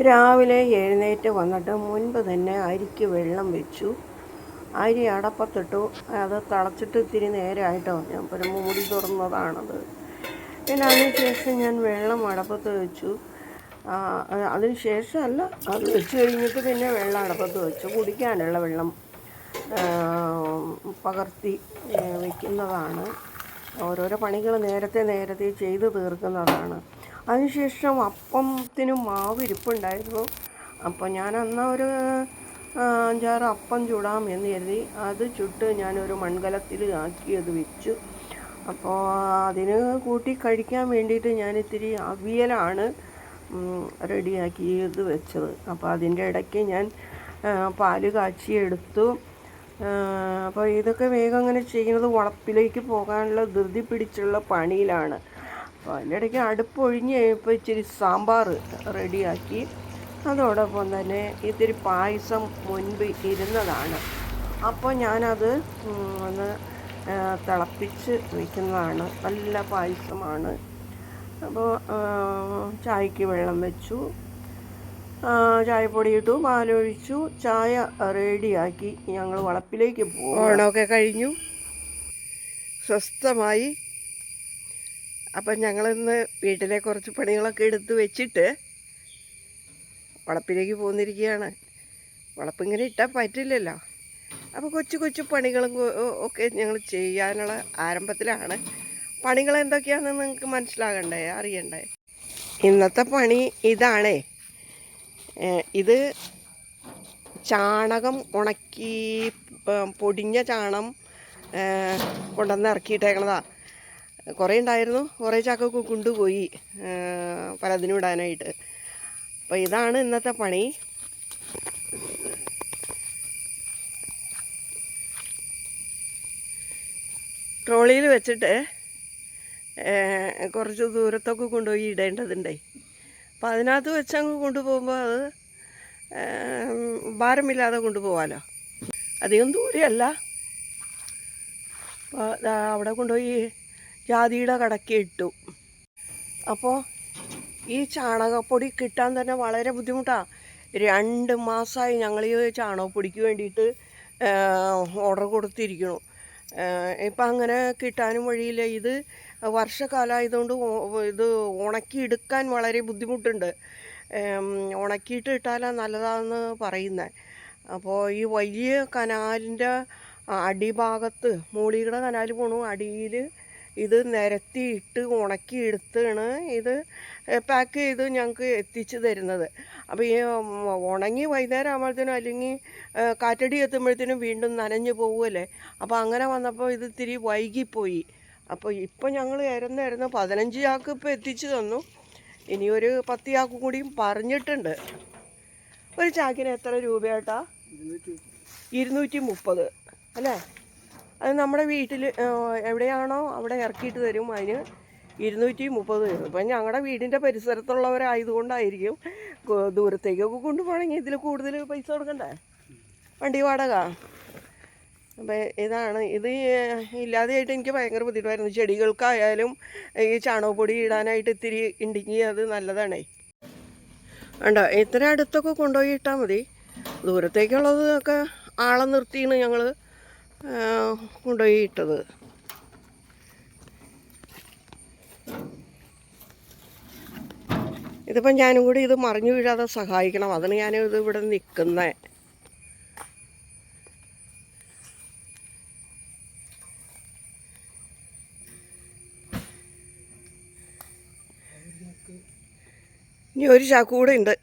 രാവിലെ എഴുന്നേറ്റ് വന്നിട്ട് മുൻപ് തന്നെ അരിക്ക് വെള്ളം വെച്ചു. അരി അടപ്പത്തിട്ടു. അത് തിളച്ചിട്ട് ഇത്തിരി നേരമായിട്ടോ ഞാൻ പിന്നെ മൂടി തുറന്നതാണത്. പിന്നെ അതിന് ശേഷം ഞാൻ വെള്ളം അടപ്പത്ത് വെച്ചു. ആ, അതിന് ശേഷമല്ല അത് വെച്ച് കഴിഞ്ഞിട്ട് പിന്നെ വെള്ളം അടപ്പത്ത് വെച്ചു. കുടിക്കാനുള്ള വെള്ളം പകർത്തി വയ്ക്കുന്നതാണ് ഓരോരോ പണികൾ നേരത്തെ നേരത്തെ ചെയ്തു തീർക്കുന്നതാണ്. അതിനുശേഷം അപ്പത്തിന് മാവ് ഇരിപ്പുണ്ടായിരുന്നു. അപ്പോൾ ഞാൻ അന്ന് ഒരു അഞ്ചാറ് അപ്പം ചുടാം എന്ന് കരുതി. അത് ചുട്ട് ഞാനൊരു മൺകലത്തിൽ ആക്കി അത് വെച്ചു. അപ്പോൾ അതിന് കൂട്ടി കഴിക്കാൻ വേണ്ടിയിട്ട് ഞാൻ ഇത്തിരി അവിയലാണ് റെഡിയാക്കി ഇത് വെച്ചത്. അപ്പോൾ അതിന്റെ ഇടയ്ക്ക് ഞാൻ പാൽ കാച്ചി എടുത്തു അപ്പോൾ ഇതൊക്കെ വേഗം അങ്ങനെ ചെയ്യുന്നത് വളപ്പിലേക്ക് പോകാനുള്ള ധൃതി പിടിച്ചുള്ള പണിയിലാണ്. അപ്പോൾ അതിന്റെ ഇടയ്ക്ക് അടുപ്പ് ഒഴിഞ്ഞ് കഴിഞ്ഞപ്പോൾ ഇച്ചിരി സാമ്പാർ റെഡിയാക്കി. അതോടൊപ്പം തന്നെ ഇത്തിരി പായസം മുൻപ് ഇരുന്നതാണ്. അപ്പോൾ ഞാനത് ഒന്ന് തിളപ്പിച്ച് വയ്ക്കുന്നതാണ് നല്ല പായസമാണ്. അപ്പോൾ ചായക്ക് വെള്ളം വെച്ചു. ചായപ്പൊടി ഇട്ടു പാലൊഴിച്ചു. ചായ റെഡിയാക്കി ഞങ്ങൾ വളപ്പിലേക്ക് പോകും ഓണമൊക്കെ കഴിഞ്ഞു. സ്വസ്ഥമായി അപ്പം ഞങ്ങളിന്ന് വീട്ടിലെ കുറച്ച് പണികളൊക്കെ എടുത്ത് വെച്ചിട്ട് വളപ്പിലേക്ക് പോന്നിരിക്കുകയാണ്. വളപ്പിങ്ങനെ ഇട്ടാൽ പറ്റില്ലല്ലോ. അപ്പോൾ കൊച്ചു കൊച്ചു പണികളും ഒക്കെ ഞങ്ങൾ ചെയ്യാനുള്ള ആരംഭത്തിലാണ്. പണികൾ എന്തൊക്കെയാണെന്ന് നിങ്ങൾക്ക് മനസ്സിലാകണ്ടേ? അറിയണ്ടേ? ഇന്നത്തെ പണി ഇതാണേ. ഇത് ചാണകം ഉണക്കി പൊടിഞ്ഞ ചാണം കൊണ്ടുവന്ന് ഇറക്കിയിട്ടേക്കണതാ. കുറേ ഉണ്ടായിരുന്നു. കുറേ ചാക്കൊക്കെ കൊണ്ടുപോയി പല പലതിനും ഇടാനായിട്ട്. അപ്പോൾ ഇതാണ് ഇന്നത്തെ പണി. ട്രോളിയിൽ വെച്ചിട്ട് കുറച്ച് ദൂരത്തൊക്കെ കൊണ്ടുപോയി ഇടേണ്ടതുണ്ടേ. അപ്പം അതിനകത്ത് വെച്ചങ്ങ് കൊണ്ടുപോകുമ്പോൾ അത് ഭാരമില്ലാതെ കൊണ്ടുപോകാമല്ലോ അധികം ദൂരെയല്ല. അപ്പോൾ അവിടെ കൊണ്ടുപോയി ജാതിയുടെ കടക്കി ഇട്ടു. അപ്പോൾ ഈ ചാണകപ്പൊടി കിട്ടാൻ തന്നെ വളരെ ബുദ്ധിമുട്ടാണ് രണ്ട് മാസമായി ഞങ്ങൾ ഈ ചാണകപ്പൊടിക്ക് വേണ്ടിയിട്ട് ഓർഡർ കൊടുത്തിരിക്കുന്നു. ഇപ്പം അങ്ങനെ കിട്ടാനും വഴിയില്ല. ഇത് വർഷക്കാലമായതുകൊണ്ട് ഇത് ഉണക്കിയെടുക്കാൻ വളരെ ബുദ്ധിമുട്ടുണ്ട്. ഉണക്കിയിട്ട് ഇട്ടാലാണ് നല്ലതാണെന്ന് പറയുന്നത് അപ്പോൾ ഈ വലിയ കനാലിന്റെ അടിഭാഗത്ത് മൂളിയുടെ കനാൽ പോണു അടിയിൽ ഇത് നിരത്തിയിട്ട് ഉണക്കിയെടുത്താണ് ഉണക്കി എടുത്താണ് ഇത് പാക്ക് ചെയ്ത് ഞങ്ങൾക്ക് എത്തിച്ചു തരുന്നത്. അപ്പോൾ ഈ ഉണങ്ങി വൈകുന്നേരം ആകുമ്പോഴത്തേനും അല്ലെങ്കിൽ കാറ്റടി എത്തുമ്പോഴത്തേനും വീണ്ടും നനഞ്ഞു പോവുമല്ലേ അപ്പോൾ അങ്ങനെ വന്നപ്പോൾ ഇത് ഇത്തിരി വൈകിപ്പോയി. അപ്പോൾ ഇപ്പോൾ ഞങ്ങൾ ഇരന്നിരുന്ന് പതിനഞ്ച് ചാക്ക് ഇപ്പോൾ എത്തിച്ചു തന്നു. ഇനി ഒരു പത്ത് ചാക്ക് കൂടിയും പറഞ്ഞിട്ടുണ്ട്. ഒരു ചാക്കിന് എത്ര രൂപയാട്ടാ? ഇരുന്നൂറ്റി മുപ്പത്. അല്ലേ? അത് നമ്മുടെ വീട്ടിൽ എവിടെയാണോ അവിടെ ഇറക്കിയിട്ട് തരും. അതിന് ഇരുന്നൂറ്റി മുപ്പത് തരും ഇപ്പം ഞങ്ങളുടെ വീടിന്റെ പരിസരത്തുള്ളവരായതുകൊണ്ടായിരിക്കും ദൂരത്തേക്കൊക്കെ കൊണ്ടുപോകണമെങ്കിൽ ഇതിൽ കൂടുതൽ പൈസ കൊടുക്കണ്ടേ? വണ്ടി വാടക. അപ്പം ഇതാണ്. ഇത് ഇല്ലാതെയായിട്ട് എനിക്ക് ഭയങ്കര ബുദ്ധിമുട്ടായിരുന്നു. ചെടികൾക്കായാലും ഈ ചാണകപ്പൊടി ഇടാനായിട്ട് ഇത്തിരി ഉണ്ടെങ്കിൽ അത് നല്ലതാണേ. വേണ്ട ഇത്ര അടുത്തൊക്കെ കൊണ്ടുപോയി ഇട്ടാൽ മതി. ദൂരത്തേക്കുള്ളതൊക്കെ ആളെ നിർത്തിയാണ് ഞങ്ങൾ കൊണ്ടുപോയി ഇട്ടത് ഇതിപ്പം ഞാനും കൂടി ഇത് മറിഞ്ഞു വീഴാതെ സഹായിക്കണം. അതിന് ഞാനും ഇത് ഇവിടെ നിൽക്കുന്നത് ഇനി ഒരു ചാക്ക് കൂടെ ഉണ്ട്.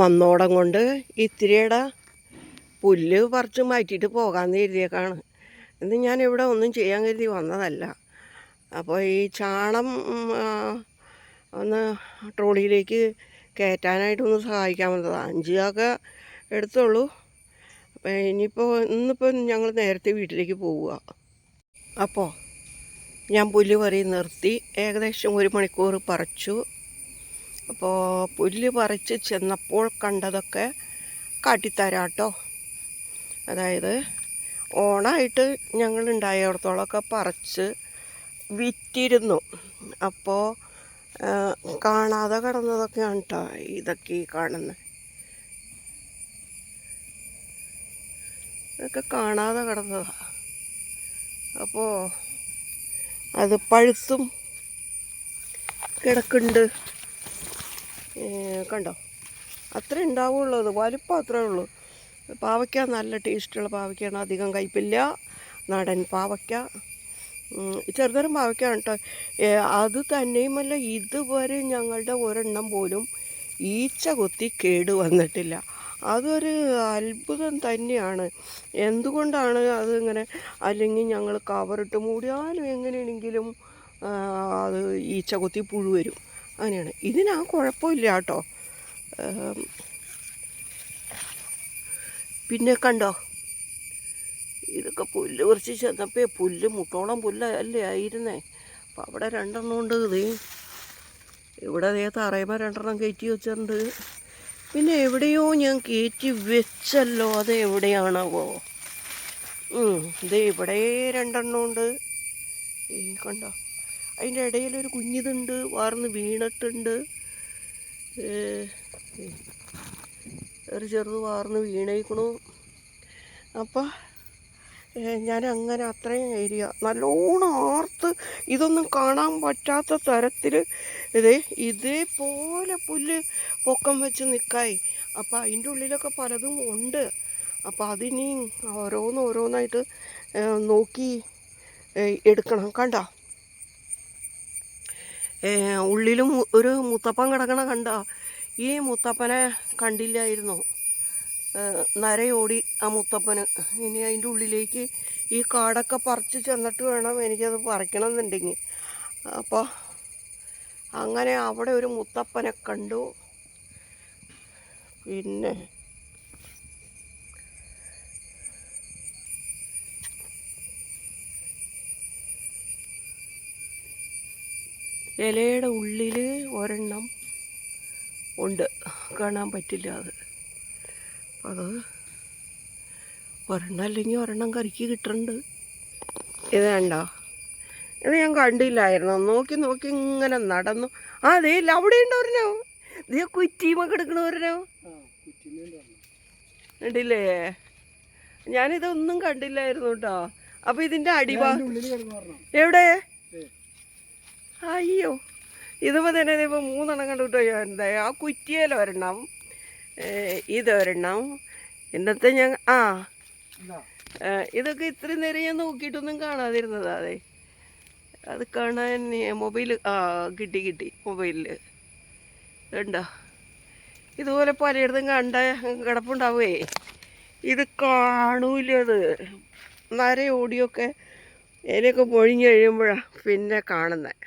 വന്നോടം കൊണ്ട് ഇത്തിരിയുടെ പുല്ല് പറിച്ച് മാറ്റിയിട്ട് പോകാമെന്ന് കരുതിയേക്കാണ്. ഇന്ന് ഞാൻ ഇവിടെ ഒന്നും ചെയ്യാൻ കരുതി വന്നതല്ല. അപ്പോൾ ഈ ചാണം ഒന്ന് ട്രോളിയിലേക്ക് കയറ്റാനായിട്ടൊന്ന് സഹായിക്കാൻ വന്നത്. അഞ്ച് ചാക്ക എടുത്തോളൂ അപ്പോൾ ഇനിയിപ്പോൾ ഇന്നിപ്പോൾ ഞങ്ങൾ നേരത്തെ വീട്ടിലേക്ക് പോവുക. അപ്പോൾ ഞാൻ പുല്ല് പറി നിർത്തി. ഏകദേശം ഒരു മണിക്കൂർ പറിച്ചു. അപ്പോൾ പുല്ല് പറിച്ച് ചെന്നപ്പോൾ കണ്ടതൊക്കെ കാട്ടിത്തരാട്ടോ. അതായത് ഓണായിട്ട് ഞങ്ങൾ ഉണ്ടായിടത്തോളമൊക്കെ പറിച്ച് വിറ്റിരുന്നു. അപ്പോൾ കാണാതെ കിടന്നതൊക്കെയാണ് കേട്ടോ ഇതൊക്കെ ഈ കാണുന്നത് ഇതൊക്കെ കാണാതെ കിടന്നതാ. അപ്പോൾ അത് പഴുത്തും കിടക്കുന്നുണ്ട് കണ്ടോ? അത്ര ഉണ്ടാവുള്ളൂ. അത് വലിപ്പം അത്രേ ഉള്ളൂ. പാവയ്ക്ക നല്ല ടേസ്റ്റുള്ള പാവയ്ക്കാണ് അധികം കയ്പില്ല. നാടൻ പാവയ്ക്ക. ചെറുതരം പാവയ്ക്കാണ് കേട്ടോ അത് തന്നെയുമല്ല ഇതുവരെ ഞങ്ങളുടെ ഒരെണ്ണം പോലും ഈച്ച കൊത്തി കേട് വന്നിട്ടില്ല. അതൊരു അത്ഭുതം തന്നെയാണ്. എന്തുകൊണ്ടാണ് അതിങ്ങനെ അല്ലെങ്കിൽ ഞങ്ങൾ കവറിട്ട് മൂടിയാലും എങ്ങനെയാണെങ്കിലും അത് ഈച്ച കൊത്തി പുഴു വരും. അങ്ങനെയാണ്. ഇതിനാ കുഴപ്പമില്ല കേട്ടോ പിന്നെ കണ്ടോ? ഇതൊക്കെ പുല്ല് കുറച്ച് ചെന്നപ്പോൾ പുല്ല് മുട്ടോളം പുല്ല് അല്ലേ ആയിരുന്നേ? അപ്പം അവിടെ രണ്ടെണ്ണം ഉണ്ട് ഇത് ഇവിടെ അതേ തറയുമ്പോൾ രണ്ടെണ്ണം കയറ്റി വെച്ചിട്ടുണ്ട്. പിന്നെ എവിടെയോ ഞാൻ കയറ്റി വെച്ചല്ലോ അത് എവിടെയാണാവോ? ദേ ഇവിടെ രണ്ടെണ്ണം ഉണ്ട്. ഈ കണ്ടോ? അതിന്റെ ഇടയിലൊരു കുഞ്ഞിതുണ്ട് വാർന്ന് വീണിട്ടുണ്ട്. ഒരു ചെറുത് വാർന്ന് വീണേക്കണു. അപ്പം ഞാൻ അങ്ങനെ അത്രയും ഏരിയ നല്ലോണം ആർത്ത് ഇതൊന്നും കാണാൻ പറ്റാത്ത തരത്തിൽ ഇതേ ഇതേപോലെ പുല്ല് പൊക്കം വെച്ച് നിൽക്കായി അപ്പോൾ അതിന്റെ ഉള്ളിലൊക്കെ പലതും ഉണ്ട്. അപ്പോൾ അതിനി ഓരോന്ന് ഓരോന്നായിട്ട് നോക്കി എടുക്കണം. കണ്ട? ഉള്ളിലും ഒരു മുത്തപ്പം കിടക്കണ കണ്ട? ഈ മുത്തപ്പനെ കണ്ടില്ലായിരുന്നു. നരയോടി ആ മുത്തപ്പന്. ഇനി അതിന്റെ ഉള്ളിലേക്ക് ഈ കാടൊക്കെ പറിച്ച് ചെന്നിട്ട് വേണം എനിക്കത് പറിക്കണം എന്നുണ്ടെങ്കിൽ അപ്പോൾ അങ്ങനെ അവിടെ ഒരു മുത്തപ്പനെ കണ്ടു. പിന്നെ ഇലയുടെ ഉള്ളിൽ ഒരെണ്ണം ഉണ്ട്. കാണാൻ പറ്റില്ല അത്. അത് ഒരെണ്ണം അല്ലെങ്കിൽ ഒരെണ്ണം കറിക്ക് കിട്ടുന്നുണ്ട് ഇത് കണ്ടോ? ഇത് ഞാൻ കണ്ടില്ലായിരുന്നു. നോക്കി നോക്കി ഇങ്ങനെ നടന്നു. ആ അതേ ഇല്ല അവിടെ ഉണ്ട് ഒരെണ്ണോ. ഇതേ കുറ്റിയുമൊക്കെ എടുക്കണ ഒരെണ്ണോ ഉണ്ടില്ലേ ഞാനിതൊന്നും കണ്ടില്ലായിരുന്നു കേട്ടോ. അപ്പൊ ഇതിന്റെ അടിവാ എവിടെ? അയ്യോ. ഇതിപ്പോ തന്നെ ഇപ്പൊ മൂന്നെണ്ണം കണ്ടുട്ടോ എന്താ ആ കുറ്റിയേൽ ഒരെണ്ണം ഇത് ഇതൊരെണ്ണം ഇന്നത്തെ ഞാൻ ആ ഇതൊക്കെ ഇത്ര നേരം ഞാൻ നോക്കിയിട്ടൊന്നും കാണാതിരുന്നത് അതെ അത് കാണാൻ മൊബൈൽ ആ കിട്ടി കിട്ടി മൊബൈലിൽ ഉണ്ടോ ഇതുപോലെ പലയിടത്തും കണ്ട കിടപ്പുണ്ടാവേ. ഇത് കാണൂല അത് നര ഓടിയൊക്കെ അതിനൊക്കെ പൊഴിഞ്ഞ് കഴിയുമ്പോഴാണ് പിന്നെ കാണുന്നത്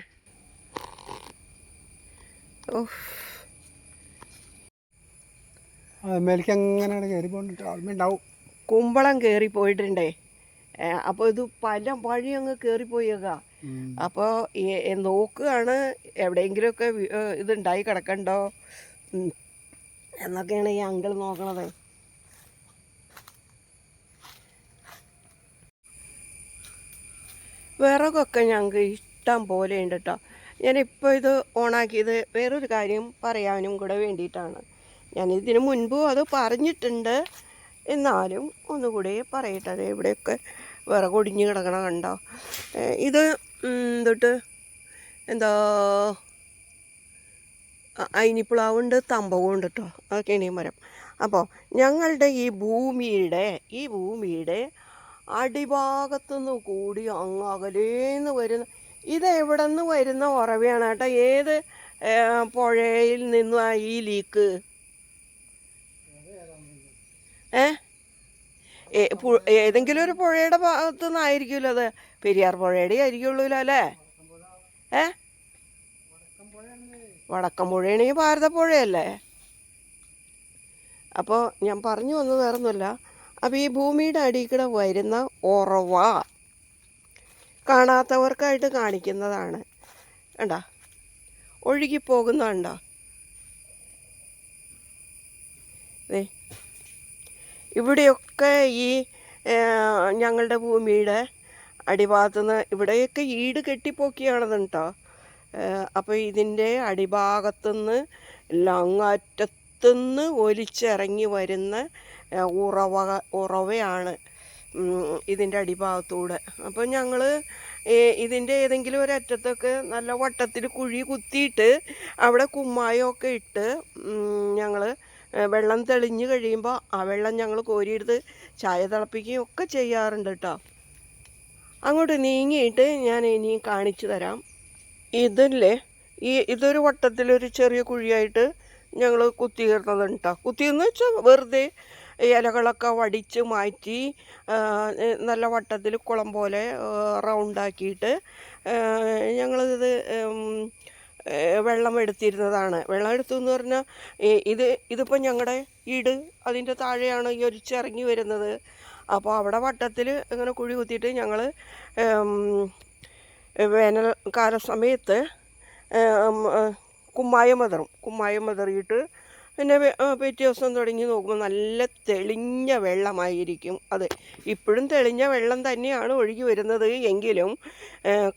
മേലേക്ക് അങ്ങനെ കയറി കുമ്പളം കയറി പോയിട്ടുണ്ടേ. അപ്പോൾ ഇത് പല വഴി അങ്ങ് കയറിപ്പോയേക്കാം അപ്പോൾ നോക്കുകയാണ് എവിടെയെങ്കിലുമൊക്കെ ഇതുണ്ടായി കിടക്കണ്ടോ. എന്നൊക്കെയാണ് ഈ അങ്കിൾ നോക്കണത്. വിറകൊക്കെ ഞങ്ങൾക്ക് ഇഷ്ടം പോലെ ഉണ്ട് കേട്ടോ ഞാനിപ്പോൾ ഇത് ഓണാക്കിയത് വേറൊരു കാര്യം പറയാനും കൂടെ വേണ്ടിയിട്ടാണ്. ഞാൻ ഇതിന് മുൻപും അത് പറഞ്ഞിട്ടുണ്ട്. എന്നാലും ഒന്നുകൂടി പറയട്ടെ അത് ഇവിടെയൊക്കെ വിറകൊടിഞ്ഞ് കിടക്കണ കണ്ടോ. ഇത് തൊട്ട് എന്താ അ- തമ്പവും തമ്പവുണ്ട് കേട്ടോ അതൊക്കെയാണ് ഈ മരം. അപ്പോൾ ഞങ്ങളുടെ ഈ ഭൂമിയുടെ ഈ ഭൂമിയുടെ അടിഭാഗത്തുനിന്ന് കൂടി അങ്ങ് അകലേന്ന് വരുന്ന ഇത് എവിടെ നിന്ന് വരുന്ന ഉറവയാണ് കേട്ടോ. ഏത് പുഴയിൽ നിന്നും ഈ ലീക്ക് ഏ? ഏതെങ്കിലും ഒരു പുഴയുടെ ഭാഗത്തു നിന്നായിരിക്കുമല്ലോ അത്. പെരിയാർ പുഴയുടെ ആയിരിക്കുള്ളൂ അല്ലേ? ഏ? വടക്കം പുഴയാണെങ്കിൽ ഭാരതപ്പുഴയല്ലേ അപ്പോൾ ഞാൻ പറഞ്ഞു വന്നത് അപ്പോൾ ഈ ഭൂമിയുടെ അടിയിൽ കൂടെ വരുന്ന ഉറവ കാണാത്തവർക്കായിട്ട് കാണിക്കുന്നതാണ്. കണ്ടോ? ഒഴുകിപ്പോകുന്നുണ്ടോ ഇവിടെയൊക്കെ ഈ ഞങ്ങളുടെ ഭൂമിയുടെ അടിഭാഗത്തുനിന്ന് ഇവിടെയൊക്കെ ഈട് കെട്ടിപ്പോക്കിയാണത് കേട്ടോ അപ്പോൾ ഇതിന്റെ അടിഭാഗത്തുനിന്ന് ലങ്ങാറ്റത്തുനിന്ന് ഒലിച്ചിറങ്ങി വരുന്ന ഉറവ ഉറവയാണ്. ഇതിന്റെ അടിഭാഗത്തൂടെ. അപ്പോൾ ഞങ്ങൾ ഇതിന്റെ ഏതെങ്കിലും ഒരു അറ്റത്തൊക്കെ നല്ല വട്ടത്തിൽ കുഴി കുത്തിയിട്ട് അവിടെ കുമ്മായമൊക്കെ ഇട്ട് ഞങ്ങൾ വെള്ളം തെളിഞ്ഞ് കഴിയുമ്പോൾ ആ വെള്ളം ഞങ്ങൾ കോരിയെടുത്ത് ചായ തിളപ്പിക്കുകയും ഒക്കെ ചെയ്യാറുണ്ട് കേട്ടോ അങ്ങോട്ട് നീങ്ങിയിട്ട് ഞാൻ ഇനി കാണിച്ചു തരാം. ഇതല്ലേ ഈ ഇതൊരു വട്ടത്തിലൊരു ചെറിയ കുഴിയായിട്ട് ഞങ്ങൾ കുത്തിയിരുന്നതുണ്ട് കേട്ടോ കുത്തിയെന്ന് വെച്ചാൽ വെറുതെ ഇലകളൊക്കെ വടിച്ച് മാറ്റി നല്ല വട്ടത്തിൽ കുളം പോലെ റൗണ്ടാക്കിയിട്ട് ഞങ്ങളിത് വെള്ളം എടുത്തിരുന്നതാണ്. വെള്ളം എടുത്തു എന്ന് പറഞ്ഞാൽ ഇത് ഇതിപ്പോൾ ഞങ്ങളുടെ ഈട് അതിന്റെ താഴെയാണ് ഈ ഒരിച്ചിറങ്ങി വരുന്നത്. അപ്പോൾ അവിടെ വട്ടത്തിൽ ഇങ്ങനെ കുഴി കുത്തിയിട്ട് ഞങ്ങൾ വേനൽക്കാല സമയത്ത് കുമ്മായം മെതറും. കുമ്മായം മെതറിയിട്ട് പിന്നെ പിറ്റേ ദിവസം തുടങ്ങി നോക്കുമ്പോൾ നല്ല തെളിഞ്ഞ വെള്ളമായിരിക്കും അത്. ഇപ്പോഴും തെളിഞ്ഞ വെള്ളം തന്നെയാണ് ഒഴുകി വരുന്നത്. എങ്കിലും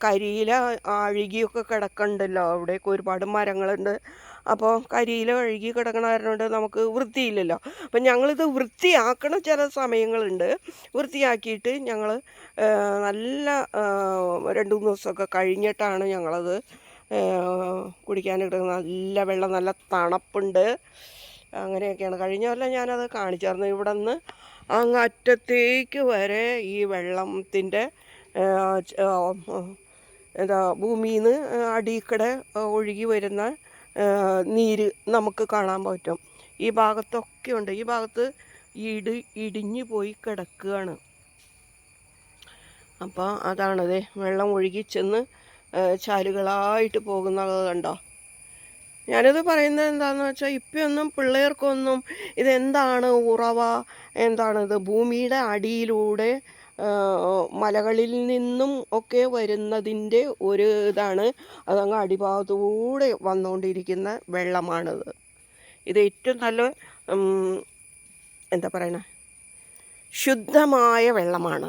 കരിയില അഴുകിയൊക്കെ കിടക്കണ്ടല്ലോ. അവിടെയൊക്കെ ഒരുപാട് മരങ്ങളുണ്ട്. അപ്പോൾ കരിയില ഒഴുകി കിടക്കണ നമുക്ക് വൃത്തിയില്ലല്ലോ. അപ്പം ഞങ്ങളിത് വൃത്തിയാക്കണ ചില സമയങ്ങളുണ്ട്. വൃത്തിയാക്കിയിട്ട് ഞങ്ങൾ നല്ല രണ്ട് മൂന്ന് ദിവസമൊക്കെ കഴിഞ്ഞിട്ടാണ് ഞങ്ങളത് കുടിക്കാനെടുക്കുന്നത് നല്ല വെള്ളം നല്ല തണുപ്പുണ്ട്. അങ്ങനെയൊക്കെയാണ്. കഴിഞ്ഞ കൊല്ലം ഞാനത് കാണിച്ചായിരുന്നു. ഇവിടെ നിന്ന് അങ്ങ് അറ്റത്തേക്ക് വരെ ഈ വെള്ളത്തിന്റെ എന്താ ഭൂമിയിൽ നിന്ന് അടിയിൽക്കൂടെ ഒഴുകി വരുന്ന നീര് നമുക്ക് കാണാൻ പറ്റും. ഈ ഭാഗത്തൊക്കെ ഉണ്ട്. ഈ ഭാഗത്ത് ഇടി ഇടിഞ്ഞു പോയി കിടക്കുകയാണ്. അപ്പോൾ അതാണത്. വെള്ളം ഒഴുകി ചെന്ന് ചാലുകളായിട്ട് പോകുന്നത് കണ്ടോ? ഞാനിത് പറയുന്നത് എന്താണെന്ന് വെച്ചാൽ ഇപ്പോഴൊന്നും പിള്ളേർക്കൊന്നും ഇതെന്താണ് ഉറവ? എന്താണിത് ഭൂമിയുടെ അടിയിലൂടെ മലകളിൽ നിന്നും ഒക്കെ വരുന്നതിന്റെ ഒരു ഇതാണ് അതങ്ങ് അടിഭാഗത്തൂടെ വന്നുകൊണ്ടിരിക്കുന്ന വെള്ളമാണിത്. ഇത് ഏറ്റവും നല്ല എന്താ പറയണ? ശുദ്ധമായ വെള്ളമാണ്.